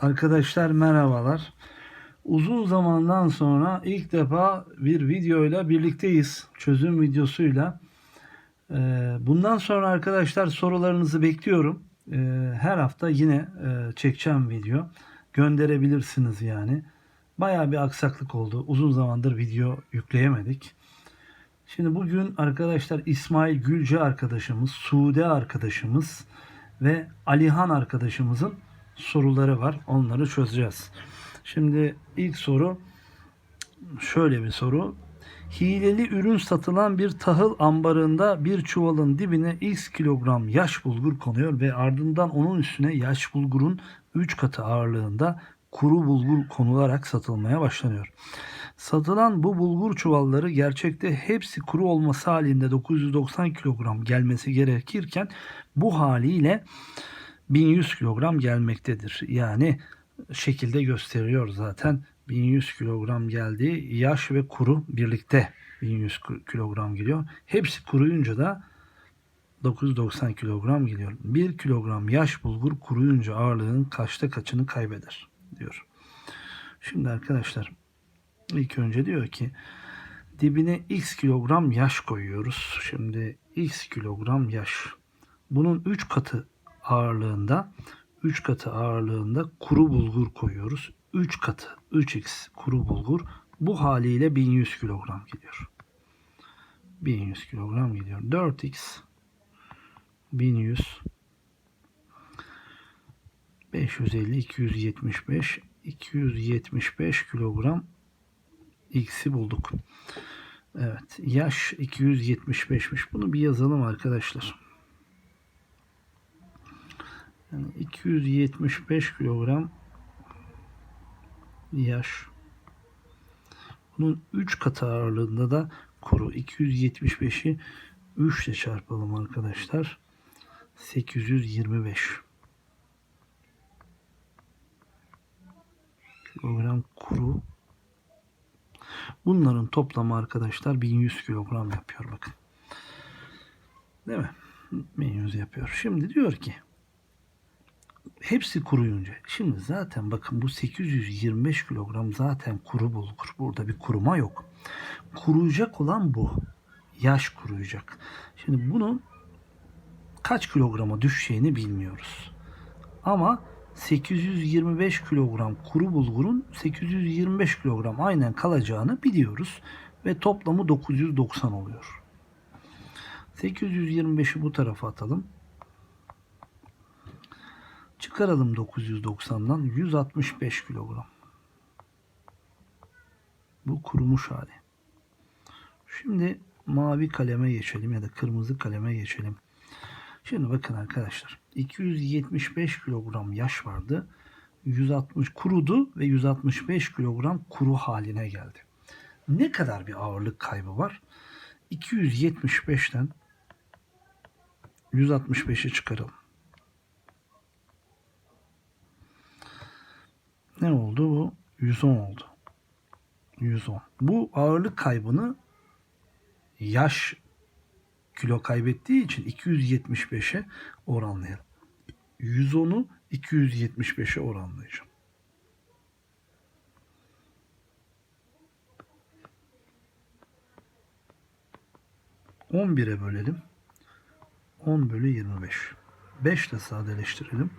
Arkadaşlar merhabalar. Uzun zamandan sonra ilk defa bir videoyla birlikteyiz. Çözüm videosuyla. Ee, Bundan sonra arkadaşlar sorularınızı bekliyorum. Ee, Her hafta yine e, çekeceğim video. Gönderebilirsiniz yani. Bayağı bir aksaklık oldu. Uzun zamandır video yükleyemedik. Şimdi bugün arkadaşlar İsmail Gülce arkadaşımız, Sude arkadaşımız ve Alihan arkadaşımızın soruları var. Onları çözeceğiz. Şimdi ilk soru şöyle bir soru. Hileli ürün satılan bir tahıl ambarında bir çuvalın dibine x kilogram yaş bulgur konuyor ve ardından onun üstüne yaş bulgurun 3 katı ağırlığında kuru bulgur konularak satılmaya başlanıyor. Satılan bu bulgur çuvalları gerçekte hepsi kuru olması halinde 990 kilogram gelmesi gerekirken bu haliyle 1100 kilogram gelmektedir. Yani şekilde gösteriyor zaten 1100 kilogram geldiği yaş ve kuru birlikte 1100 kilogram geliyor. Hepsi kuruyunca da 990 kilogram geliyor. 1 kilogram yaş bulgur kuruyunca ağırlığın kaçta kaçını kaybeder diyor. Şimdi arkadaşlar ilk önce diyor ki dibine x kilogram yaş koyuyoruz. Şimdi x kilogram yaş. Bunun 3 katı ağırlığında 3 katı ağırlığında kuru bulgur koyuyoruz. 3 katı 3x kuru bulgur bu haliyle 1100 kilogram geliyor. 1100 kilogram geliyor. 4x 1100 550 275 275 kilogram x'i bulduk. Evet. Yaş 275'miş. Bunu bir yazalım arkadaşlar. Yani 275 kilogram yaş. Bunun 3 katı ağırlığında da kuru. 275'i 3 ile çarpalım arkadaşlar. 825 kilogram kuru. Bunların toplamı arkadaşlar 1100 kilogram yapıyor bakın. Değil mi? 1100 yapıyor. Şimdi diyor ki hepsi kuruyunca. Şimdi zaten bakın bu 825 kilogram zaten kuru bulgur. Burada bir kuruma yok. Kuruyacak olan bu. Yaş kuruyacak. Şimdi bunun kaç kilograma düşeceğini bilmiyoruz. Ama 825 kilogram kuru bulgurun 825 kilogram aynen kalacağını biliyoruz. Ve toplamı 990 oluyor. 825'i bu tarafa atalım. Çıkaralım 990'dan 165 kilogram. Bu kurumuş hali. Şimdi mavi kaleme geçelim ya da kırmızı kaleme geçelim. Şimdi bakın arkadaşlar 275 kilogram yaş vardı. 160 kurudu ve 165 kilogram kuru haline geldi. Ne kadar bir ağırlık kaybı var? 275'ten 165'e çıkaralım. Ne oldu bu? 110 oldu. 110. Bu ağırlık kaybını yaş kilo kaybettiği için 275'e oranlayalım. 110'u 275'e oranlayacağım. On bire bölelim. 10 bölü 25. 5 ile sadeleştirelim.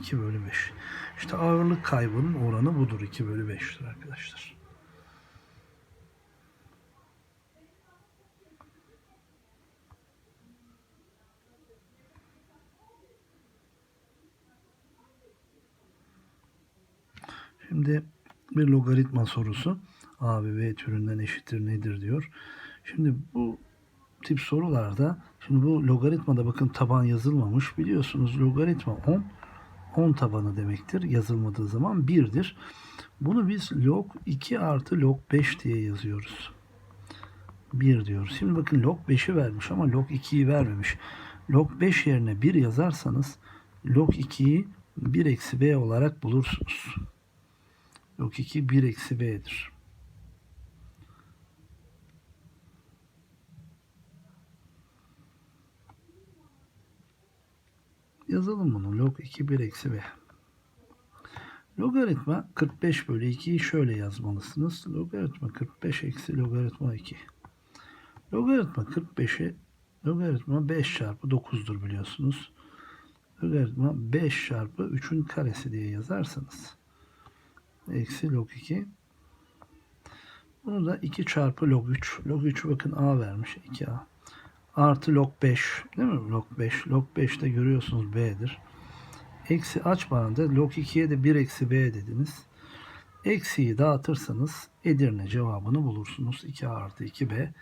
2 bölü 5. İşte ağırlık kaybının oranı budur. 2 bölü 5'tir arkadaşlar. Şimdi bir logaritma sorusu. A ve B türünden eşittir nedir diyor. Şimdi bu tip sorularda şimdi bu logaritmada bakın taban yazılmamış. Biliyorsunuz logaritma 10 10 tabanı demektir. Yazılmadığı zaman 1'dir. Bunu biz log 2 artı log 5 diye yazıyoruz. 1 diyoruz. Şimdi bakın log 5'i vermiş ama log 2'yi vermemiş. Log 5 yerine 1 yazarsanız log 2'yi 1 eksi b olarak bulursunuz. Log 2 1 eksi b'dir. Yazalım bunu. Log 2 1 eksi b. Logaritma 45 bölü 2'yi şöyle yazmalısınız. Logaritma 45 eksi logaritma 2. Logaritma 45'e logaritma 5 çarpı 9'dur biliyorsunuz. Logaritma 5 çarpı 3'ün karesi diye yazarsanız. Eksi log 2. Bunu da 2 çarpı log 3. Log 3 bakın a vermiş 2a. Artı log 5. Değil mi? Log 5. Log 5 de görüyorsunuz b'dir. Eksi aç bağında log 2'ye de 1 eksi b dediniz. Eksiyi dağıtırsanız Edirne cevabını bulursunuz. 2a artı 2b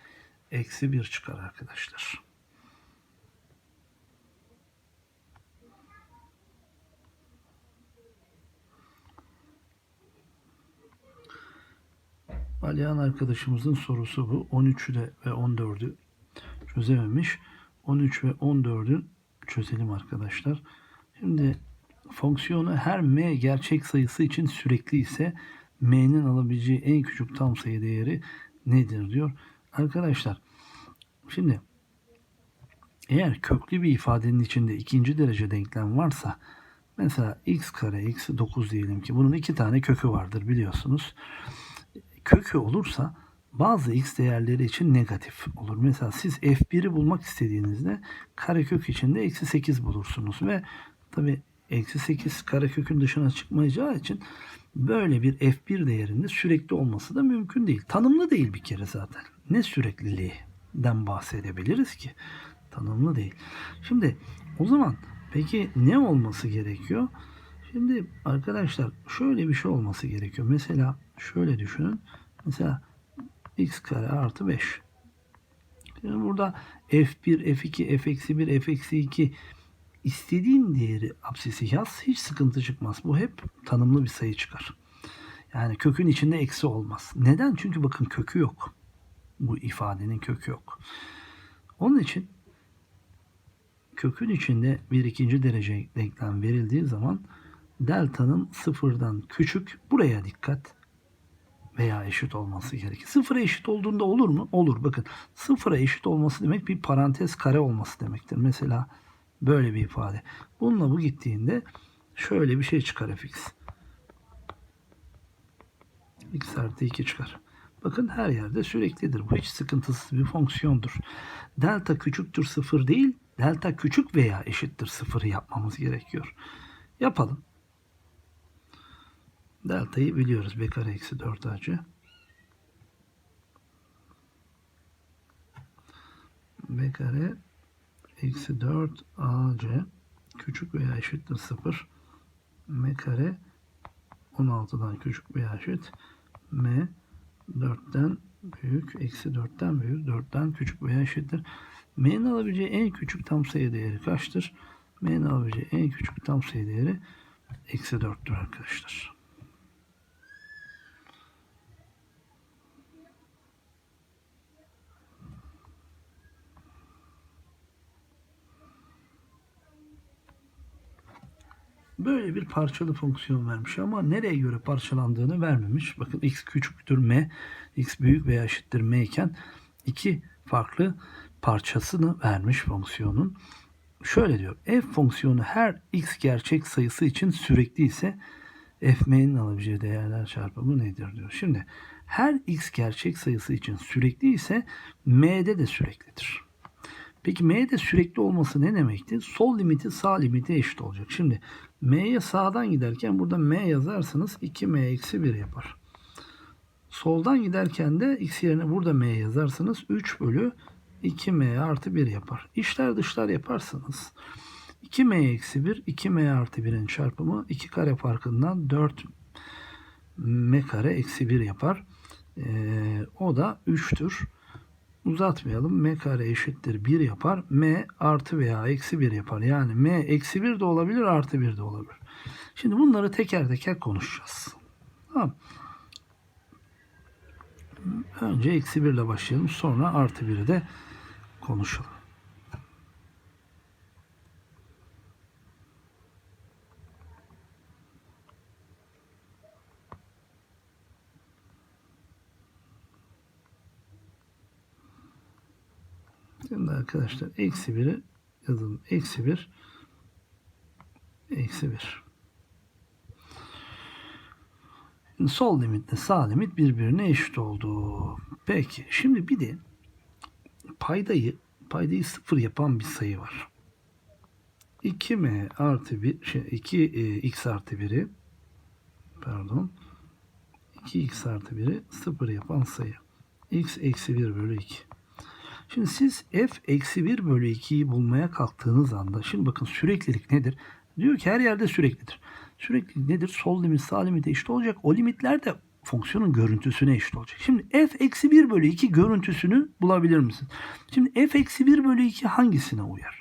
eksi 1 çıkar arkadaşlar. Alihan arkadaşımızın sorusu bu. 13'ü de ve 14'ü çözememiş. 13 ve 14'ü çözelim arkadaşlar. Şimdi fonksiyonu her m gerçek sayısı için sürekli ise m'nin alabileceği en küçük tam sayı değeri nedir diyor. Arkadaşlar şimdi eğer köklü bir ifadenin içinde ikinci derece denklem varsa mesela x kare eksi 9 diyelim ki bunun iki tane kökü vardır biliyorsunuz. Kökü olursa bazı x değerleri için negatif olur. Mesela siz f1'i bulmak istediğinizde karekök içinde eksi 8 bulursunuz ve tabi eksi 8 karekökün dışına çıkmayacağı için böyle bir f1 değerinde sürekli olması da mümkün değil. Tanımlı değil bir kere zaten. Ne sürekliliğinden bahsedebiliriz ki? Tanımlı değil. Şimdi o zaman peki ne olması gerekiyor? Şimdi arkadaşlar şöyle bir şey olması gerekiyor. Mesela şöyle düşünün. Mesela x kare artı 5. Şimdi burada f1, f2, f-1, f-2 istediğin değeri absisi yaz. Hiç sıkıntı çıkmaz. Bu hep tanımlı bir sayı çıkar. Yani kökün içinde eksi olmaz. Neden? Çünkü bakın kökü yok. Bu ifadenin kökü yok. Onun için kökün içinde bir ikinci derece denklem verildiği zaman delta'nın sıfırdan küçük buraya dikkat veya eşit olması gerekir. Sıfıra eşit olduğunda olur mu? Olur. Bakın sıfıra eşit olması demek bir parantez kare olması demektir. Mesela böyle bir ifade. Bununla bu gittiğinde şöyle bir şey çıkar fx. x artı 2 çıkar. Bakın her yerde süreklidir. Bu hiç sıkıntısız bir fonksiyondur. Delta küçüktür sıfır değil, delta küçük veya eşittir sıfırı yapmamız gerekiyor. Yapalım. Delta'yı biliyoruz. B kare eksi 4 AC. B kare eksi 4 AC küçük veya eşittir 0. M kare 16'dan küçük veya eşit. M 4'ten büyük. Eksi 4'ten büyük. 4'ten küçük veya eşittir. M'nin alabileceği en küçük tam sayı değeri kaçtır? M'nin alabileceği en küçük tam sayı değeri eksi 4'tür arkadaşlar. Böyle bir parçalı fonksiyon vermiş ama nereye göre parçalandığını vermemiş. Bakın x küçüktür m, x büyük veya eşittir m iken iki farklı parçasını vermiş fonksiyonun. Şöyle diyor. f fonksiyonu her x gerçek sayısı için sürekli ise fm'nin alabileceği değerler çarpımı nedir diyor. Şimdi her x gerçek sayısı için sürekli ise m'de de süreklidir. Peki m'de sürekli olması ne demekti? Sol limiti sağ limiti eşit olacak. Şimdi m'ye sağdan giderken burada m yazarsınız 2m eksi 1 yapar. Soldan giderken de x yerine burada m yazarsınız 3 bölü 2m artı 1 yapar. İşler dışlar yaparsanız 2m eksi 1 2m artı 1'in çarpımı 2 kare farkından 4 m kare eksi 1 yapar. Ee, o da 3'tür uzatmayalım. M kare eşittir 1 yapar. M artı veya eksi 1 yapar. Yani M eksi 1 de olabilir artı 1 de olabilir. Şimdi bunları teker teker konuşacağız. Tamam. Önce eksi 1 ile başlayalım. Sonra artı 1'i de konuşalım. Şimdi arkadaşlar eksi 1'i yazalım. Eksi 1 eksi 1. Şimdi sol limitle sağ limit birbirine eşit oldu. Peki şimdi bir de paydayı paydayı sıfır yapan bir sayı var. 2m artı 1 şey 2 e, x artı 1'i pardon 2x artı 1'i sıfır yapan sayı. x eksi 1 bölü 2. Şimdi siz f eksi 1 bölü 2'yi bulmaya kalktığınız anda şimdi bakın süreklilik nedir? Diyor ki her yerde süreklidir. Süreklilik nedir? Sol limit sağ limite eşit olacak. O limitler de fonksiyonun görüntüsüne eşit olacak. Şimdi f eksi 1 bölü 2 görüntüsünü bulabilir misin? Şimdi f eksi 1 bölü 2 hangisine uyar?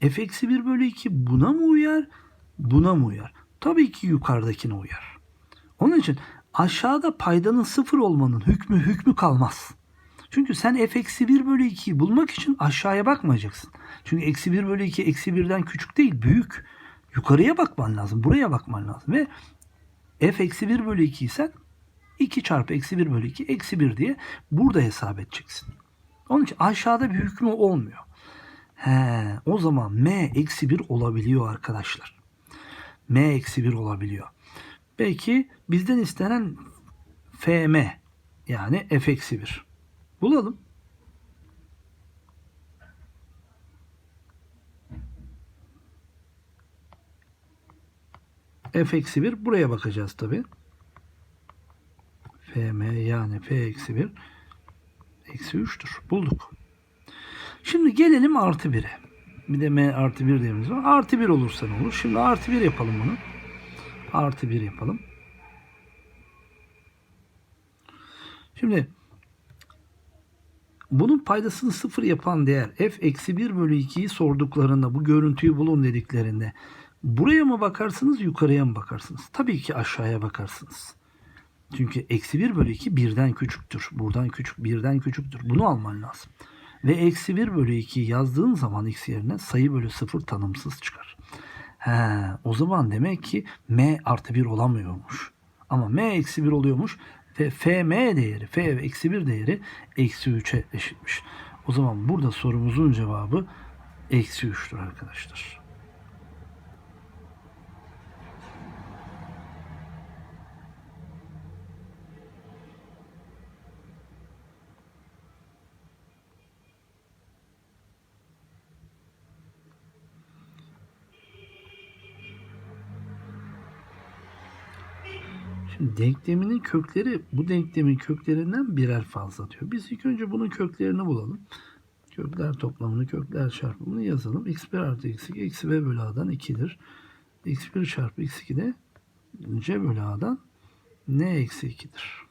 f eksi 1 bölü 2 buna mı uyar? Buna mı uyar? Tabii ki yukarıdakine uyar. Onun için aşağıda paydanın sıfır olmanın hükmü hükmü kalmaz. Çünkü sen f eksi 1 bölü 2'yi bulmak için aşağıya bakmayacaksın. Çünkü eksi 1 bölü 2 eksi 1'den küçük değil büyük. Yukarıya bakman lazım. Buraya bakman lazım. Ve f eksi 1 bölü 2 ise 2 çarpı eksi 1 bölü 2 eksi 1 diye burada hesap edeceksin. Onun için aşağıda bir hükmü olmuyor. He, o zaman m eksi 1 olabiliyor arkadaşlar. m eksi 1 olabiliyor. Peki bizden istenen fm yani f eksi 1. Bulalım. f eksi 1 buraya bakacağız tabi. fm yani f eksi 1 eksi 3'tür. Bulduk. Şimdi gelelim artı 1'e. Bir de m artı 1 değerimiz var. Artı 1 olursa ne olur? Şimdi artı 1 yapalım bunu. Artı 1 yapalım. Şimdi bunun paydasını sıfır yapan değer f eksi 1 bölü 2'yi sorduklarında bu görüntüyü bulun dediklerinde buraya mı bakarsınız yukarıya mı bakarsınız? Tabii ki aşağıya bakarsınız. Çünkü eksi 1 bölü 2 birden küçüktür. Buradan küçük birden küçüktür. Bunu alman lazım. Ve eksi 1 bölü 2 yazdığın zaman x yerine sayı bölü 0 tanımsız çıkar. He, o zaman demek ki m artı 1 olamıyormuş. Ama m eksi 1 oluyormuş ve fm değeri, f eksi 1 değeri eksi 3'e eşitmiş. O zaman burada sorumuzun cevabı eksi 3'tür arkadaşlar. Denkleminin kökleri bu denklemin köklerinden birer fazla diyor. Biz ilk önce bunun köklerini bulalım. Kökler toplamını, kökler çarpımını yazalım. x1 artı x2 eksi b bölü a'dan 2'dir. x1 çarpı x2 de c bölü a'dan n eksi 2'dir.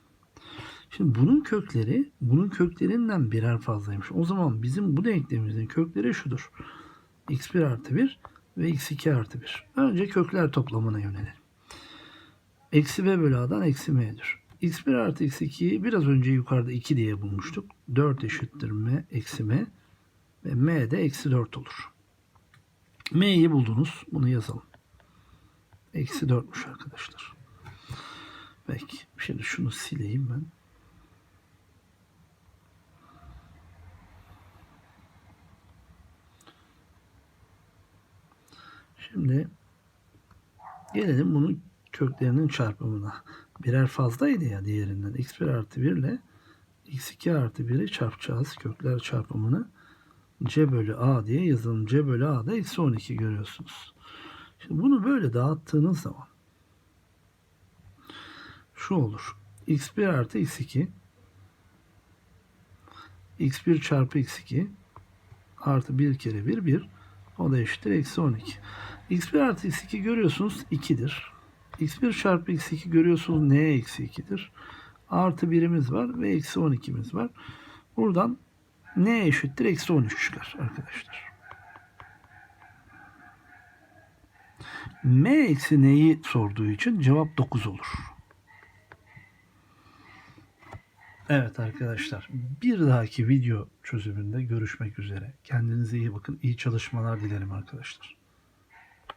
Şimdi bunun kökleri bunun köklerinden birer fazlaymış. O zaman bizim bu denklemimizin kökleri şudur. x1 artı 1 ve x2 artı 1. Önce kökler toplamına yönelelim. Eksi b bölü a'dan eksi m'dir. x1 artı x2'yi biraz önce yukarıda 2 diye bulmuştuk. 4 eşittir m eksi m. Ve m de eksi 4 olur. m'yi buldunuz. Bunu yazalım. Eksi 4'müş arkadaşlar. Peki. Şimdi şunu sileyim ben. Şimdi gelelim bunun köklerinin çarpımına. Birer fazlaydı ya diğerinden. x1 artı 1 ile x2 artı 1'i çarpacağız. Kökler çarpımını c bölü a diye yazalım. c bölü a da eksi 12 görüyorsunuz. Şimdi bunu böyle dağıttığınız zaman şu olur. x1 artı x2 x1 çarpı x2 artı 1 kere 1 1 o da eşittir eksi 12. x1 artı x2 görüyorsunuz 2'dir x1 çarpı x2 görüyorsunuz n eksi 2'dir. Artı birimiz var ve eksi 12'miz var. Buradan n eşittir eksi 13 çıkar arkadaşlar. m eksi n'yi sorduğu için cevap 9 olur. Evet arkadaşlar bir dahaki video çözümünde görüşmek üzere. Kendinize iyi bakın. İyi çalışmalar dilerim arkadaşlar.